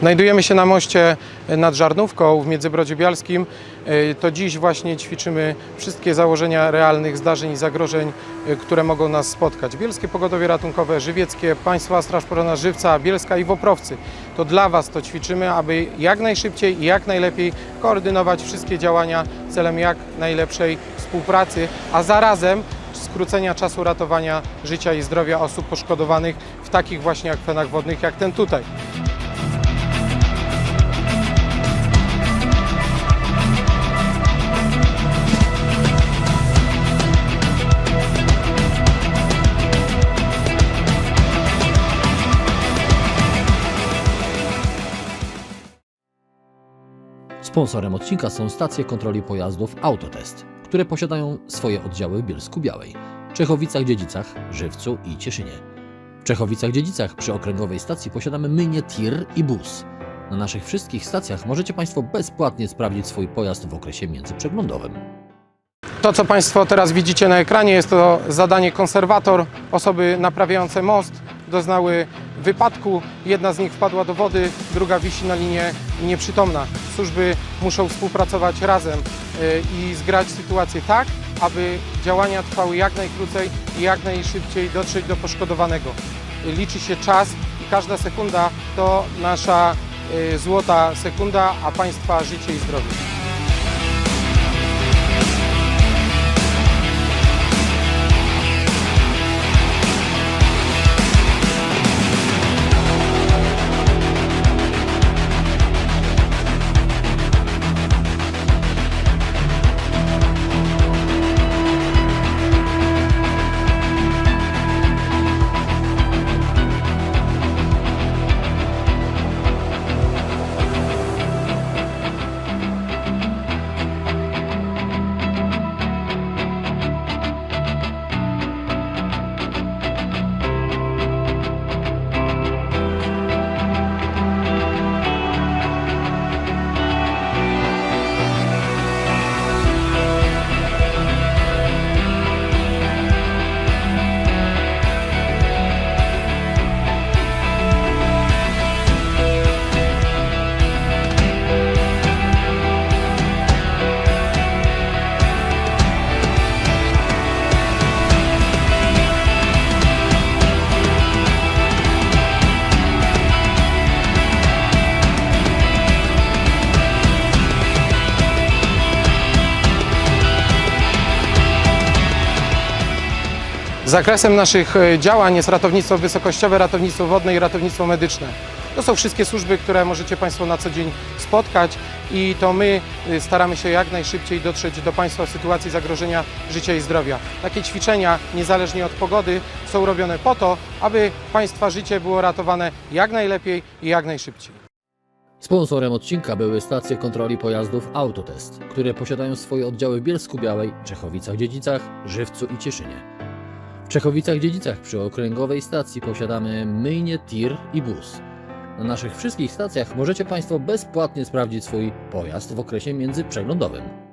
Znajdujemy się na moście nad Żarnówką w Międzybrodziu Bialskim. E, To dziś właśnie ćwiczymy wszystkie założenia realnych zdarzeń i zagrożeń, e, które mogą nas spotkać. Bielskie Pogodowie Ratunkowe, Żywieckie, Państwowa Straż Pożarna Żywca, Bielska i Woprowcy. To dla Was to ćwiczymy, aby jak najszybciej i jak najlepiej koordynować wszystkie działania celem jak najlepszej współpracy, a zarazem skrócenia czasu ratowania życia i zdrowia osób poszkodowanych w takich właśnie akwenach wodnych jak ten tutaj. Sponsorem odcinka są stacje kontroli pojazdów Autotest, które posiadają swoje oddziały w Bielsku Białej, Czechowicach-Dziedzicach, Żywcu i Cieszynie. W Czechowicach-Dziedzicach przy okręgowej stacji posiadamy myjnie tir i bus. Na naszych wszystkich stacjach możecie Państwo bezpłatnie sprawdzić swój pojazd w okresie międzyprzeglądowym. To, co Państwo teraz widzicie na ekranie, jest to zadanie konserwator. Osoby naprawiające most doznały wypadku. Jedna z nich wpadła do wody, druga wisi na linie nieprzytomna. Służby muszą współpracować razem y, i zgrać sytuację tak, aby działania trwały jak najkrócej i jak najszybciej dotrzeć do poszkodowanego. Liczy się czas i każda sekunda to nasza y, złota sekunda, a Państwa życie i zdrowie. Zakresem naszych e, działań jest ratownictwo wysokościowe, ratownictwo wodne i ratownictwo medyczne. To są wszystkie służby, które możecie Państwo na co dzień spotkać i to my y, staramy się jak najszybciej dotrzeć do Państwa w sytuacji zagrożenia życia i zdrowia. Takie ćwiczenia, niezależnie od pogody, są robione po to, aby Państwa życie było ratowane jak najlepiej i jak najszybciej. Sponsorem odcinka były stacje kontroli pojazdów Autotest, które posiadają swoje oddziały w Bielsku Białej, Czechowicach-Dziedzicach, Żywcu i Cieszynie. Czechowicach-Dziedzicach przy okręgowej stacji posiadamy myjnie, tir i bus. Na naszych wszystkich stacjach możecie Państwo bezpłatnie sprawdzić swój pojazd w okresie międzyprzeglądowym.